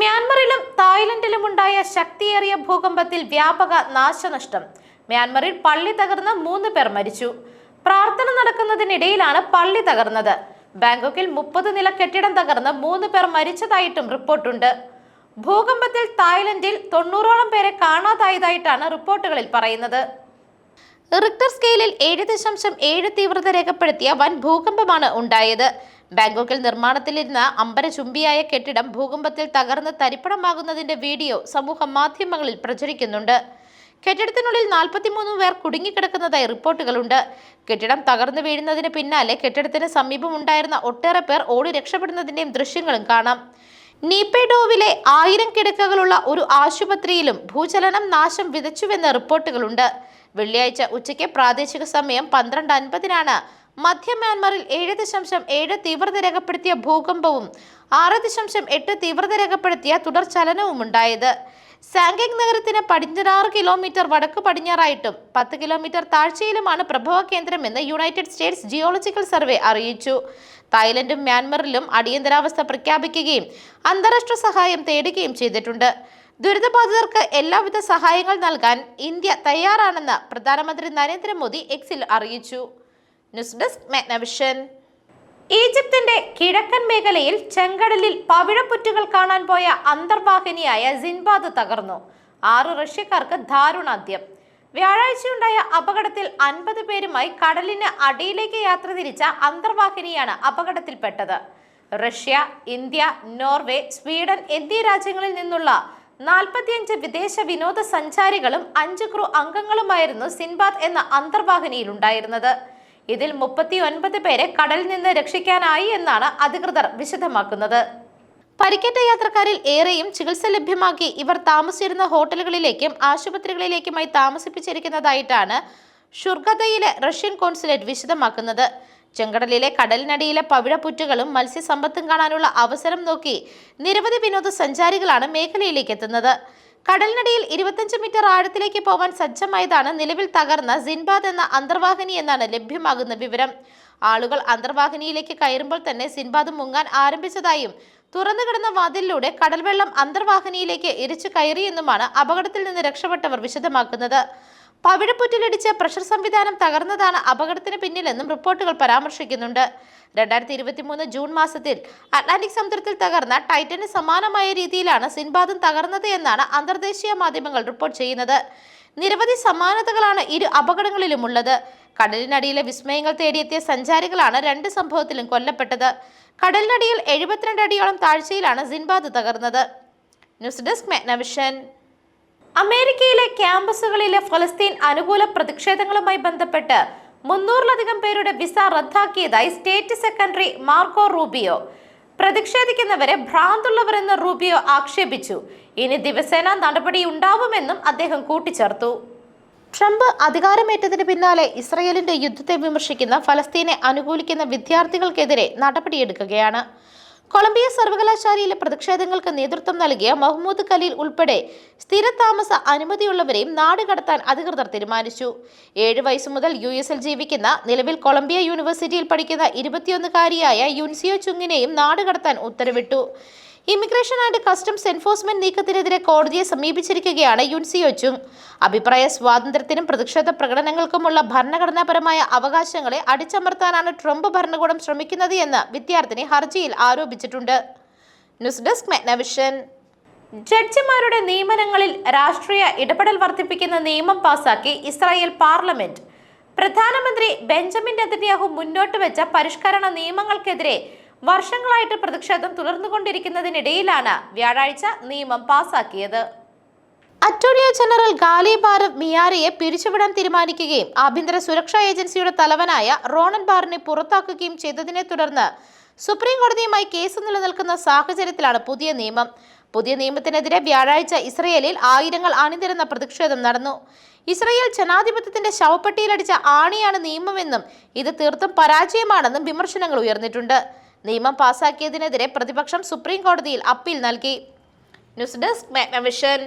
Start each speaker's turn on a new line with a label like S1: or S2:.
S1: മ്യാൻമറിലും തായ്ലൻഡിലും ഉണ്ടായ ശക്തിയേറിയ ഭൂകമ്പത്തിൽ വ്യാപക നാശനഷ്ടം. മ്യാൻമറിൽ പള്ളി തകർന്ന് മൂന്ന് പേർ മരിച്ചു. പ്രാർത്ഥന നടക്കുന്നതിനിടയിലാണ് പള്ളി തകർന്നത്. ബാങ്കോക്കിൽ മുപ്പത് നില കെട്ടിടം തകർന്ന് മൂന്ന് പേർ മരിച്ചതായിട്ടും റിപ്പോർട്ടുണ്ട്. ഭൂകമ്പത്തിൽ തായ്ലൻഡിൽ തൊണ്ണൂറോളം പേരെ കാണാതായതായിട്ടാണ് റിപ്പോർട്ടുകളിൽ പറയുന്നത്. റിക്ടർ സ്കെയിലിൽ ഏഴ് ദശാംശം ഏഴ് തീവ്രത രേഖപ്പെടുത്തിയ വൻ ഭൂകമ്പമാണ് ഉണ്ടായത്. ബാങ്കോക്കിൽ നിർമ്മാണത്തിലിരുന്ന അമ്പരചുംബിയായ കെട്ടിടം ഭൂകമ്പത്തിൽ തകർന്ന് തരിപ്പണമാകുന്നതിന്റെ വീഡിയോ സമൂഹ മാധ്യമങ്ങളിൽ പ്രചരിക്കുന്നുണ്ട്. കെട്ടിടത്തിനുള്ളിൽ നാൽപ്പത്തിമൂന്ന് പേർ കുടുങ്ങിക്കിടക്കുന്നതായി റിപ്പോർട്ടുകളുണ്ട്. കെട്ടിടം തകർന്നു വീഴുന്നതിന് പിന്നാലെ കെട്ടിടത്തിന് സമീപമുണ്ടായിരുന്ന ഒട്ടേറെ പേർ ഓടി രക്ഷപ്പെടുന്നതിന്റെയും ദൃശ്യങ്ങളും കാണാം. നീപെഡോവിലെ ആയിരം കിടക്കകളുള്ള ഒരു ആശുപത്രിയിലും ഭൂചലനം നാശം വിതച്ചുവെന്ന റിപ്പോർട്ടുകളുണ്ട്. വെള്ളിയാഴ്ച ഉച്ചയ്ക്ക് പ്രാദേശിക സമയം പന്ത്രണ്ട് അൻപതിനാണ്. മധ്യ മ്യാൻമറിൽ ഏഴ് ദശാംശം ഏഴ് തീവ്രത രേഖപ്പെടുത്തിയ ഭൂകമ്പവും ആറ് ദശാംശം എട്ട് തീവ്രത രേഖപ്പെടുത്തിയ തുടർ ചലനവും ഉണ്ടായത്. സാങ്കേങ് നഗരത്തിന് പടിഞ്ഞാറ് കിലോമീറ്റർ വടക്ക് പടിഞ്ഞാറായിട്ടും പത്ത് കിലോമീറ്റർ താഴ്ചയിലുമാണ് പ്രഭവ കേന്ദ്രമെന്ന് യുണൈറ്റഡ് സ്റ്റേറ്റ്സ് ജിയോളജിക്കൽ സർവേ അറിയിച്ചു. തായ്ലൻഡും മ്യാൻമറിലും അടിയന്തരാവസ്ഥ പ്രഖ്യാപിക്കുകയും അന്താരാഷ്ട്ര സഹായം തേടുകയും ചെയ്തിട്ടുണ്ട്. ദുരിതബാധിതർക്ക് എല്ലാവിധ സഹായങ്ങൾ നൽകാൻ ഇന്ത്യ തയ്യാറാണെന്ന് പ്രധാനമന്ത്രി നരേന്ദ്രമോദി എക്സിൽ അറിയിച്ചു. News desk Magnavision. ഈജിപ്തിന്റെ കിഴക്കൻ മേഖലയിൽ ചെങ്കടലിൽ പവിഴപ്പുറ്റുകൾ കാണാൻ പോയ അന്തർവാഹിനിയായ സിൻബാദ് തകർന്നു. ആറ് റഷ്യക്കാർക്ക് ദാരുണാന്ത്യം. വ്യാഴാഴ്ചയുണ്ടായ അപകടത്തിൽ അൻപത് പേരുമായി കടലിന് അടിയിലേക്ക് യാത്ര തിരിച്ച അന്തർവാഹിനിയാണ് അപകടത്തിൽപ്പെട്ടത്. റഷ്യ ഇന്ത്യ നോർവേ സ്വീഡൻ എന്നീ രാജ്യങ്ങളിൽ നിന്നുള്ള നാൽപ്പത്തിയഞ്ച് വിദേശ വിനോദസഞ്ചാരികളും അഞ്ച് ക്രൂ അംഗങ്ങളുമായിരുന്നു സിൻബാദ് എന്ന അന്തർവാഹിനിയിൽ ഉണ്ടായിരുന്നത് ഇതിൽ മുപ്പത്തി ഒൻപത് പേരെ കടലിൽ നിന്ന് രക്ഷിക്കാനായി എന്നാണ് അധികൃതർ വിശദമാക്കുന്നത്. പരിക്കേറ്റ യാത്രക്കാരിൽ ഏറെയും ചികിത്സ ലഭ്യമാക്കി ഇവർ താമസിച്ചിരുന്ന ഹോട്ടലുകളിലേക്കും ആശുപത്രികളിലേക്കുമായി താമസിപ്പിച്ചിരിക്കുന്നതായിട്ടാണ് ഷുർഗതയിലെ റഷ്യൻ കോൺസുലേറ്റ് വിശദമാക്കുന്നത്. ചെങ്കടലിലെ കടലിനടിയിലെ പവിഴപ്പുറ്റുകളും മത്സ്യസമ്പത്തും കാണാനുള്ള അവസരം നോക്കി നിരവധി വിനോദസഞ്ചാരികളാണ് മേഖലയിലേക്ക് എത്തുന്നത് കടലിനടിയിൽ ഇരുപത്തഞ്ച് മീറ്റർ ആഴത്തിലേക്ക് പോവാൻ സജ്ജമായതാണ് നിലവിൽ തകർന്ന സിൻബാദ് എന്ന അന്തർവാഹിനി എന്നാണ് ലഭ്യമാകുന്ന വിവരം. ആളുകൾ അന്തർവാഹിനിയിലേക്ക് കയറുമ്പോൾ തന്നെ സിൻബാദ് മുങ്ങാൻ ആരംഭിച്ചതായും തുറന്നു കിടന്ന വാതിലിലൂടെ കടൽവെള്ളം അന്തർവാഹിനിയിലേക്ക് ഇരച്ചു കയറിയെന്നുമാണ് അപകടത്തിൽ നിന്ന് രക്ഷപ്പെട്ടവർ വിശദമാക്കുന്നത്. പവിഴപ്പുറ്റിലിടിച്ച് പ്രഷർ സംവിധാനം തകർന്നതാണ് അപകടത്തിന് പിന്നിലെന്നും റിപ്പോർട്ടുകൾ പരാമർശിക്കുന്നുണ്ട്. രണ്ടായിരത്തി ഇരുപത്തിമൂന്ന് ജൂൺ മാസത്തിൽ അറ്റ്ലാന്റിക് സമുദ്രത്തിൽ തകർന്ന ടൈറ്റന് സമാനമായ രീതിയിലാണ് സിൻബാദും തകർന്നത് എന്നാണ് അന്തർദേശീയ മാധ്യമങ്ങൾ റിപ്പോർട്ട് ചെയ്യുന്നത്. നിരവധി സമാനതകളാണ് ഇരു അപകടങ്ങളിലും ഉള്ളത് കടലിനടിയിലെ വിസ്മയങ്ങൾ തേടിയെത്തിയ സഞ്ചാരികളാണ് രണ്ട് സംഭവത്തിലും കൊല്ലപ്പെട്ടത്. കടലിനടിയിൽ എഴുപത്തിരണ്ട് അടിയോളം താഴ്ചയിലാണ് സിൻബാദ് തകർന്നത്. ന്യൂസ് ഡെസ്ക് മെഗ്നവിഷൻ അമേരിക്കയിലെ ക്യാമ്പസുകളിലെ ഫലസ്തീൻ അനുകൂല പ്രതിഷേധങ്ങളുമായി ബന്ധപ്പെട്ട് മുന്നൂറിലധികം പേരുടെ വിസ റദ്ദാക്കിയതായി സ്റ്റേറ്റ് സെക്രട്ടറി മാർക്കോ റൂബിയോ. പ്രതിഷേധിക്കുന്നവരെ ഭ്രാന്തുള്ളവരെന്ന് റൂബിയോ ആക്ഷേപിച്ചു. ഇനി ദിവസേന നടപടി ഉണ്ടാവുമെന്നും അദ്ദേഹം കൂട്ടിച്ചേർത്തു. ട്രംപ് അധികാരമേറ്റതിന് പിന്നാലെ ഇസ്രയേലിന്റെ യുദ്ധത്തെ വിമർശിക്കുന്ന ഫലസ്തീനെ അനുകൂലിക്കുന്ന വിദ്യാർത്ഥികൾക്കെതിരെ നടപടിയെടുക്കുകയാണ്. കൊളംബിയ സർവകലാശാലയിലെ പ്രതിഷേധങ്ങൾക്ക് നേതൃത്വം നൽകിയ മഹ്മൂദ് ഖലീൽ ഉൾപ്പെടെ സ്ഥിരതാമസ അനുമതിയുള്ളവരെയും നാട് കടത്താൻ അധികൃതർ തീരുമാനിച്ചു. ഏഴ് വയസ്സു മുതൽ യു എസിൽ ജീവിക്കുന്ന നിലവിൽ കൊളംബിയ യൂണിവേഴ്സിറ്റിയിൽ പഠിക്കുന്ന ഇരുപത്തിയൊന്നുകാരിയായ യുൻസിയോ ചുങ്ങിനെയും നാട് കടത്താൻ ഉത്തരവിട്ടു. ഇമിഗ്രേഷൻ ആൻഡ് കസ്റ്റംസ് എൻഫോഴ്സ്മെന്റ് നീക്കത്തിനെതിരെ കോടതിയെ സമീപിച്ചിരിക്കുകയാണ് യുൻസിയോ ചുങ് അഭിപ്രായ സ്വാതന്ത്ര്യത്തിനും പ്രതിഷേധ പ്രകടനങ്ങൾക്കുമുള്ള ഭരണഘടനാപരമായ അവകാശങ്ങളെ അടിച്ചമർത്താനാണ് ട്രംപ് ഭരണകൂടം ശ്രമിക്കുന്നത് എന്ന് വിദ്യാർത്ഥിനി ഹർജിയിൽ ആരോപിച്ചിട്ടുണ്ട്. News desk Magnavision. ജഡ്ജിമാരുടെ നിയമനങ്ങളിൽ രാഷ്ട്രീയ ഇടപെടൽ വർദ്ധിപ്പിക്കുന്ന നിയമം പാസാക്കി ഇസ്രായേൽ പാർലമെന്റ്. പ്രധാനമന്ത്രി ബെഞ്ചമിൻ നെതന്യാഹു മുന്നോട്ട് വെച്ച പരിഷ്കരണ നിയമങ്ങൾക്കെതിരെ വർഷങ്ങളായിട്ട് പ്രതിഷേധം തുടർന്നുകൊണ്ടിരിക്കുന്നതിനിടയിലാണ് വ്യാഴാഴ്ച നിയമം പാസാക്കിയത്. അറ്റോർണി ജനറൽ ഗാലി ബാരവ് മിയാറിയെ പിരിച്ചുവിടാൻ തീരുമാനിക്കുകയും ആഭ്യന്തര സുരക്ഷാ ഏജൻസിയുടെ തലവനായ റോണൻ ബാറിനെ പുറത്താക്കുകയും ചെയ്തതിനെ തുടർന്ന് സുപ്രീം കോടതിയുമായി കേസ് നിലനിൽക്കുന്ന സാഹചര്യത്തിലാണ് പുതിയ നിയമം. പുതിയ നിയമത്തിനെതിരെ വ്യാഴാഴ്ച ഇസ്രയേലിൽ ആയിരങ്ങൾ അണിനിരുന്ന പ്രതിഷേധം നടന്നു. ഇസ്രയേൽ ജനാധിപത്യത്തിന്റെ ശവപ്പെട്ടിയിലടിച്ച ആണിയാണ് നിയമമെന്നും ഇത് തീർത്തും പരാജയമാണെന്നും വിമർശനങ്ങൾ ഉയർന്നിട്ടുണ്ട്. നിയമം പാസാക്കിയതിനെതിരെ പ്രതിപക്ഷം സുപ്രീം കോടതിയിൽ അപ്പീൽ നൽകി. News desk Magnavision.